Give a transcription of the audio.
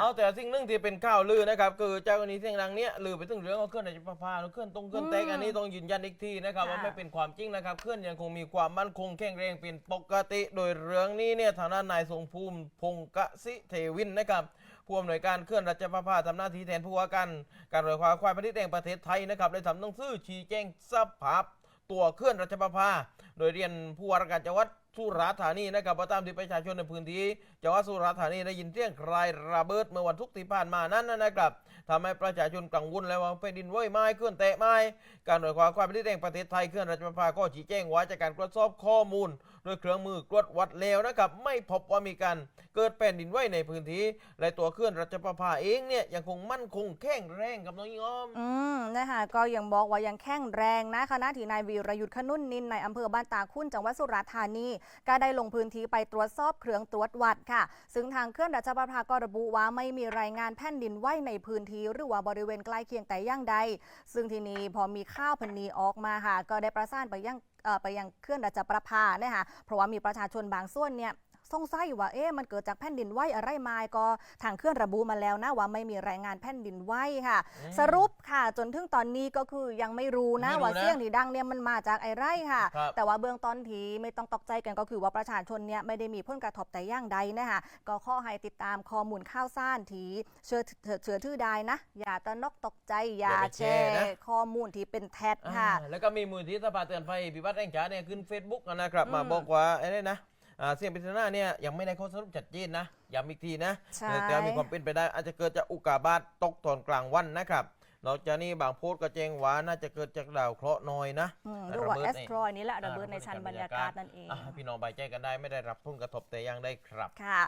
เอาแต่สิ่งหนึ่งที่เป็นข่าวลือนะครับคือเจ้ากรณีเสียงดังเนี้ยลือไปถึงเรื่องของเคลื่อนในจุปภาเคลื่อนตรงเคลื่อนแตกอืมอันนี้ต้องยืนยันอีกทีนะครับค่ะว่าไม่เป็นความจริงนะครับเคลื่อนยังคงมีความมั่นคงแข็งแรงเป็นปกติ โดยเรื่องนี้เนี่ยทางด้านนายทรงภูมิพงกสิเทวินนะครับผู้อำนวยการเคลื่อนราชประภาทำหน้าที่แทนผู้ว่าการการรถไฟฟ้าควายพันธุ์แดงประเทศไทยนะครับได้ทำหนังสือชี้แจงสภาพตัวเคลื่อนราชประภา โดยเรียนผู้ว่าราชการจังหวัดสุราษฎร์ธานีนะครับว่าตามที่ประชาชนในพื้นที่จังหวัดสุราษฎร์ธานีได้ยินเสียงคลายระเบิดเมื่อวันศุกที่ผ่านมานั้นนะครับทำให้ประชาชนกังวลแล้วว่าแผ่นดินไหวไหม้เคลื่อนแตะไหม้การหน่วยความความพิแดงประเทศไทยเคลื่อนราชประภาก็ชี้แจงว่าจากการตรวจสอบข้อมูลโดยเครื่องมือตรวจวัดแล้วนะครับไม่พบว่ามีการเกิดแผ่นดินไหวในพื้นที่และตัวเคลื่อนราชประภาเองเนี่ยยังคงมั่นคงแข็งแรงกับน้องยิงอ้อมอืมนะคะก็ยังบอกว่ายังแข็งแรงนะคณะที่นายวีรยุทธ์ขนุนนินในอำเภอบ้านตาคุ้นจังหวัดสุราษฎร์ธานี ก็ได้ลงพื้นที่ไปตรวจสอบเครื่องตรวจวัดค่ะ ซึ่งทางเครื่องราชประภาก็ระบุว่าไม่มีรายงานแผ่นดินไหวในพื้นที่หรือว่าบริเวณใกล้เคียงแต่ย่างใด ซึ่งทีนี้พอมีข้าวพันนีออกมาค่ะ ก็ได้ประสานไปยังไปยังเครื่องราชประภานะคะเพราะว่ามีประชาชนบางส่วนเนี่ย สงสัยว่าเอ๊ะมันเกิดจากแผ่นดินไหวอะไรมาก็ทางเครื่องระบุมาแล้วนะว่าไม่มีรายงานแผ่นดินไหวค่ะอืมสรุปค่ะจนถึงตอนนี้ก็คือยังไม่รู้นะไม่รู้ว่านะเสียงที่ดังเนี่ยมันมาจากไอ้ไรค่ะครับแต่ว่าเบื้องต้นทีไม่ต้องตกใจกันก็คือว่าประชาชนเนี่ยไม่ได้มีผลกระทบแต่อย่างใดนะคะก็ข้อให้ติดตามข้อมูลข่าวสารทีเชื่อเชื่อเชื่อถือได้นะ อย่าตระหนกตกใจอย่าแชร์ข้อมูลที่เป็นแท็ค่ะอ่าแล้วก็มีมูลที่สภาเตือนภัยพิบัติแห่งชาติเนี่ยขึ้น Facebook นะครับอืมมาบอกว่าไอ้นี่นะ อ่าเสียงปริศนาเนี่ยยังไม่ได้ข้อสรุปชัดเจนนะย้ำอีกทีนะใช่ แต่มีความเป็นไปได้อาจจะเกิดจากอุกกาบาตตกตอนกลางวันนะครับนอกจากนี้บางโพสต์ก็แจ้งว่าน่าจะเกิดจากดาวเคราะห์น้อยนะอืมหรือว่าระแอเบิดสนี่โตรอยนี่แหละระเบิดในชั้นบรรยากาศนั่นเอง อ่าพี่น้องใบใจกันได้ไม่ได้รับผลกระทบแต่อย่างใดครับ ค่ะ